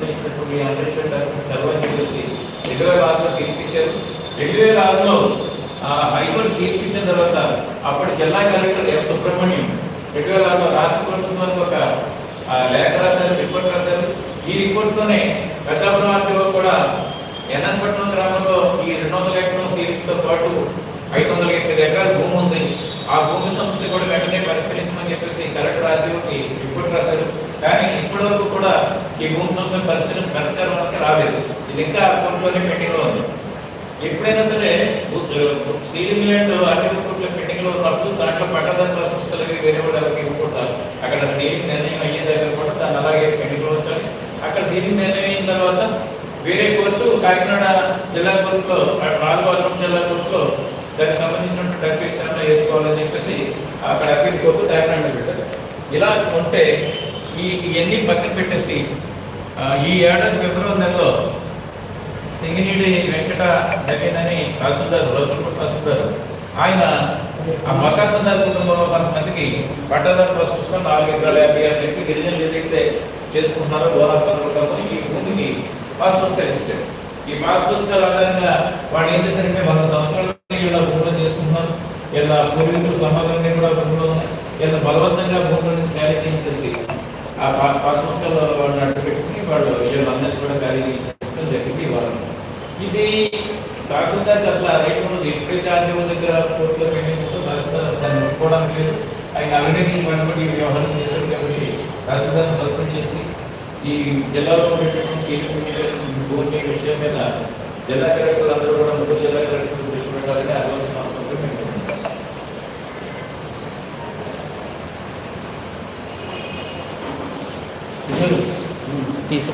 సంబంధించినటువంటి అండర్స్టాండ్ చదవని చెప్పేసి రెండు వేల ఆరులో గెలిపించారు రెండు వేల ఆరులో ఆ, హైకోర్టు తర్వాత అప్పటి జిల్లా కలెక్టర్ ఎం. సుబ్రహ్మణ్యం రెండు వేల ఆరులో రాష్ట్ర ప్రభుత్వానికి ఒక లేఖ రాశారు రిపోర్ట్ రాశారు. ఈ రిపోర్ట్తోనే పెద్దాపురం ఆర్టీఓ కూడా ఎన్ఎన్పట్నం గ్రామంలో ఈ రెండు వందల ఎకరం సీలింగ్తో పాటు ఐదు వందల ఎనిమిది ఎకరాల భూమి ఉంది. ఆ భూమి సమస్య కూడా వెంటనే పరిష్కరించమని చెప్పేసి కలెక్టర్ ఆర్టీఓకి రిపోర్ట్ రాశారు. కానీ ఇప్పుడు ఈ భూమి సమస్య పరిస్థితి పరిష్కారం వరకు రాలేదు. ఇది ఇంకా కోర్టులోనే పెండింగ్లో ఉంది. ఎప్పుడైనా సరే సీలింగ్ ల్యాండ్ ఆర్టీఓ కోర్టులో పెండింగ్లో ఉన్నప్పుడు దాంట్లో పట్టదారు సంస్థలకి వేరే వాళ్ళకి ఇవ్వకూడదు. అక్కడ సీలింగ్ నిర్ణయం అయ్యే దగ్గర కూడా దాన్ని అలాగే పెండింగ్లో ఉంచాలి. అక్కడ సీలింగ్ నిర్ణయం అయిన తర్వాత వేరే కోర్టు కాకినాడ జిల్లా కోర్టులో నాలుగో జిల్లా కోర్టులో దానికి సంబంధించినటువంటి అప్లికేషన్ వేసుకోవాలని చెప్పేసి అక్కడ అప్పీల్ కోర్టు కాకినాడ పెట్టారు. ఇలా ఉంటే ఈ ఇవన్నీ పక్కన పెట్టేసి ఈ ఏడాది ఫిబ్రవరి నెలలో సింగినీడి వెంకట నవీన్ అని తహసీల్దారు రోజులపూర్ తహసీల్దారు ఆయన ఆ మకాసుదార్ కుటుంబంలో కొంతమందికి పట్టదారు ప్రస్తుతం నాలుగు ఎకరాల యాభై ఆరు సెంట్లు గిరిజనులు ఏదైతే చేసుకుంటున్నారో బోనాలు పథకం ఈ భూమికి పాస్ పుస్తకాలు ఇస్తారు ఈ పాస్ పుస్తకాల ఆధారంగా వాడు ఏం చేశారంటే వంద సంవత్సరాలు ఇలా భూములు చేసుకుంటున్నారు. ఇలా పూర్వీకులు సమాధానం కూడా భూములు ఉన్నాయి. ఇలా బలవంతంగా భూములను న్యాయం చేసి ఆ పా- పాస్ పుస్తకాలు వాళ్ళు తహసీల్దార్కి అసలు ఆ రైట్ ఉన్నది ఎప్పుడైతే ఆర్టీఓ దగ్గర కోర్టులో పెండింగ్ ఉందో తహసీల్దార్ దాన్ని ఒప్పుకోవడానికి లేదు ఆయన అవినీతి పనిబడి వ్యవహారం చేశారు కాబట్టి తహసీల్దార్ని సస్పెండ్ చేసి ఈ జిల్లాలో ఉండేటటువంటి భూమి విషయం మీద జిల్లా కలెక్టర్ అందరూ కూడా ముగ్గురు జిల్లా కలెక్టర్ దృష్టి పెట్టాలని అసలు అవసరం మేము తీసు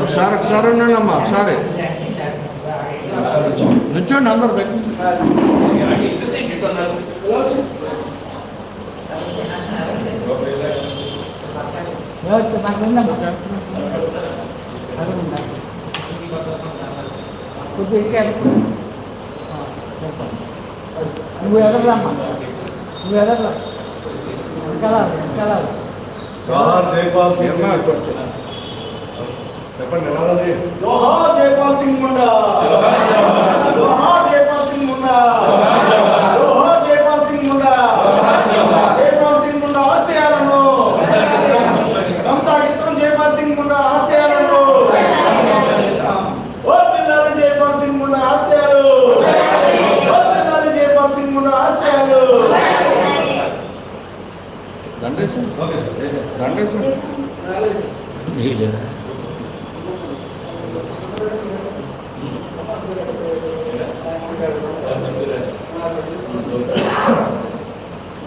ఒకసారి ఒకసారి ఉండండి అమ్మా ఒకసారి. నుంచోండి అందరు దగ్గర. కొద్దిగా నువ్వు ఎదరమ్మా నువ్వు ఎదరా వెనకాలాలి వెనకాలాలి. చెప్పండి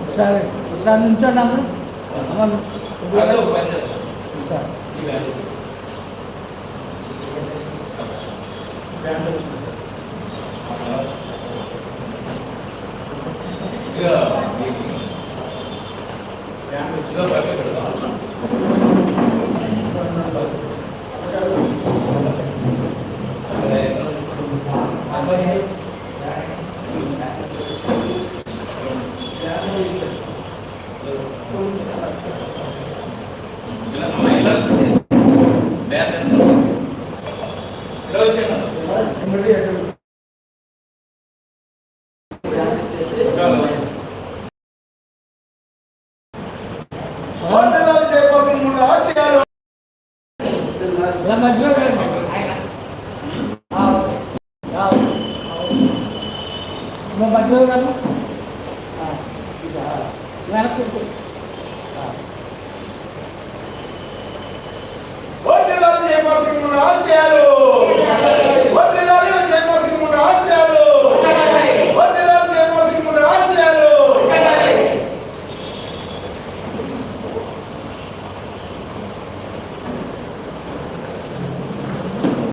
ఒకసారి ఒకసారి నుంచోండి అందరూ. అమ్మ, ఒకసారి. చేయవలసిన మూడు ఆశయాలు మధ్యలో రండి. మధ్యలో వెనక్కి తిరుగు.